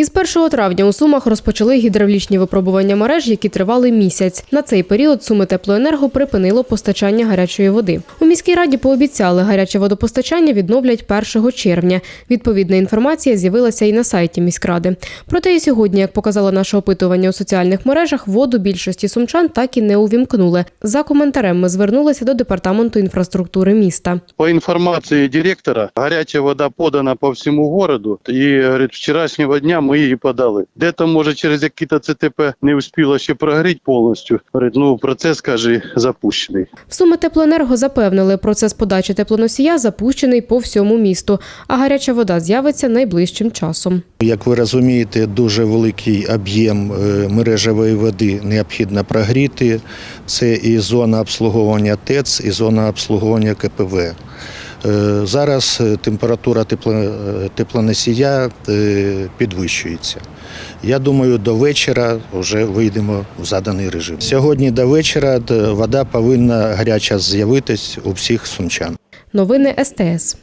Із 1 травня у Сумах розпочали гідравлічні випробування мереж, які тривали місяць. На цей період Суми Теплоенерго припинило постачання гарячої води. У міській раді пообіцяли, гаряче водопостачання відновлять 1 червня. Відповідна інформація з'явилася і на сайті міськради. Проте і сьогодні, як показало наше опитування у соціальних мережах, воду більшості сумчан так і не увімкнули. За коментарем ми звернулися до департаменту інфраструктури міста. По информации директора, горячая вода подана по всему городу. Говорит, вчерашнего дня мы її подали. Де-то, може, через якісь ЦТП не успіло ще прогріти повністю. Говорить, ну, процес, каже, запущений. В Суми Теплоенерго запевнили, процес подачі теплоносія запущений по всьому місту, а гаряча вода з'явиться найближчим часом. Як ви розумієте, дуже великий об'єм е, мережевої води необхідно прогріти. Це і зона обслуговування ТЕЦ, і зона обслуговування КПВ. Е, Зараз е, температура е, теплоносія підвищується. Я думаю, до вечора вже вийдемо в заданий режим. Сьогодні до вечора вода повинна гаряча з'явитись у всіх сумчан. Новини СТС.